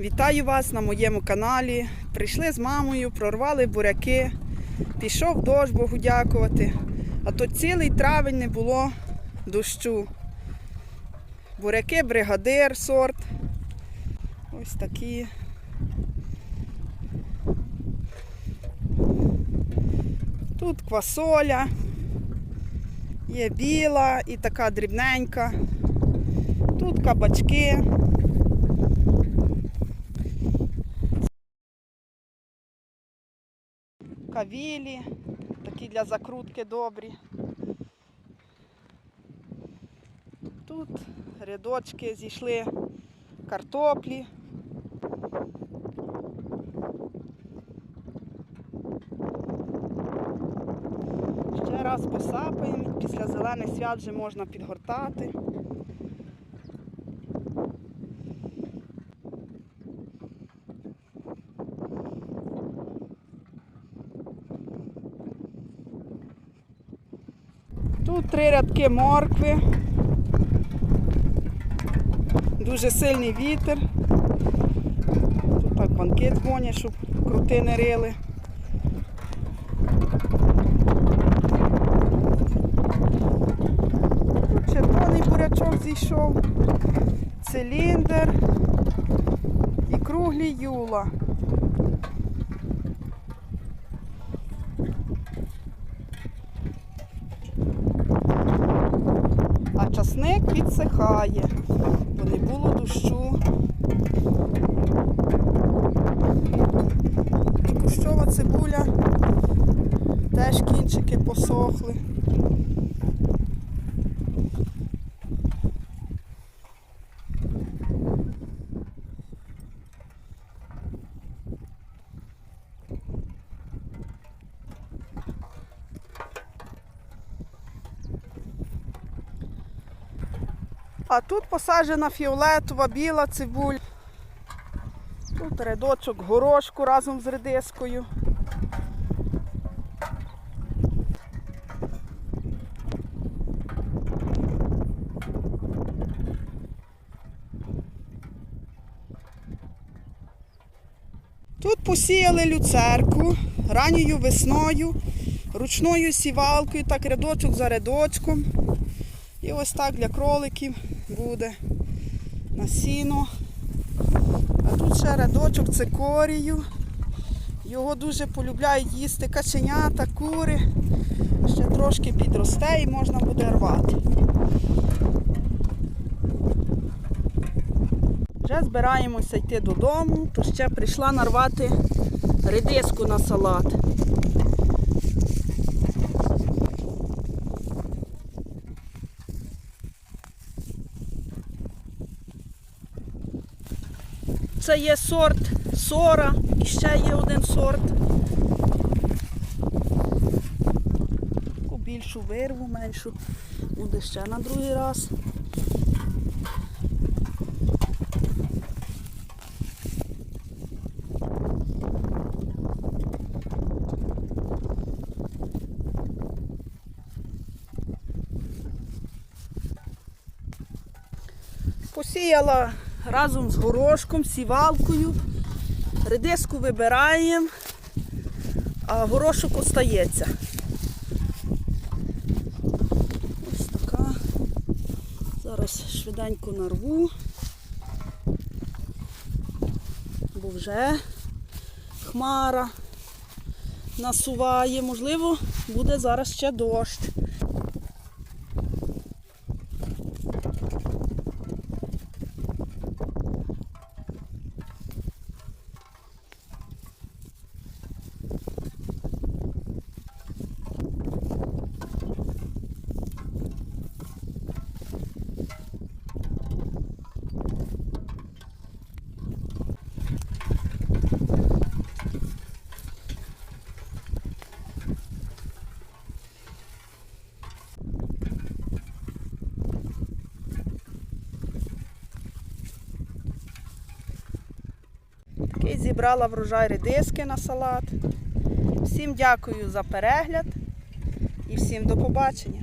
Вітаю вас на моєму каналі. Прийшли з мамою, прорвали буряки. Пішов дощ Богу дякувати. А то цілий травень не було дощу. Буряки бригадир сорт. Ось такі. Тут квасоля, є біла і така дрібненька. Тут кабачки. Кавілі, такі для закрутки добрі. Тут рядочки зійшли картоплі. Ще раз посапаємо, після зелених свят вже можна підгортати. Тут три рядки моркви. Дуже сильний вітер. Тут так банки дзвонять, щоб крути не рили. Тут червоний бурячок зійшов, циліндр і круглі юла. Часник підсихає, бо не було дощу. Кущова цибуля, теж кінчики посохли. А тут посаджена фіолетова, біла цибуль. Тут рядочок горошку разом з редискою. Тут посіяли люцерку ранньою весною, ручною сівалкою, так рядочок за рядочком. І ось так для кроликів буде на сіно. А тут ще рядочок цикорію. Його дуже полюбляють їсти каченята, кури. Ще трошки підросте і можна буде рвати. Вже збираємося йти додому, то ще прийшла нарвати редиску на салат. Це є сорт сора і ще є один сорт. Таку більшу вирву, меншу буде ще на другий раз. Посіяла разом з горошком, сівалкою. Редиску вибираємо, а горошок остається. Ось така. Зараз швиденько нарву, бо вже хмара насуває. Можливо, буде зараз ще дощ. Такий зібрала врожай редиски на салат. Всім дякую за перегляд і всім до побачення.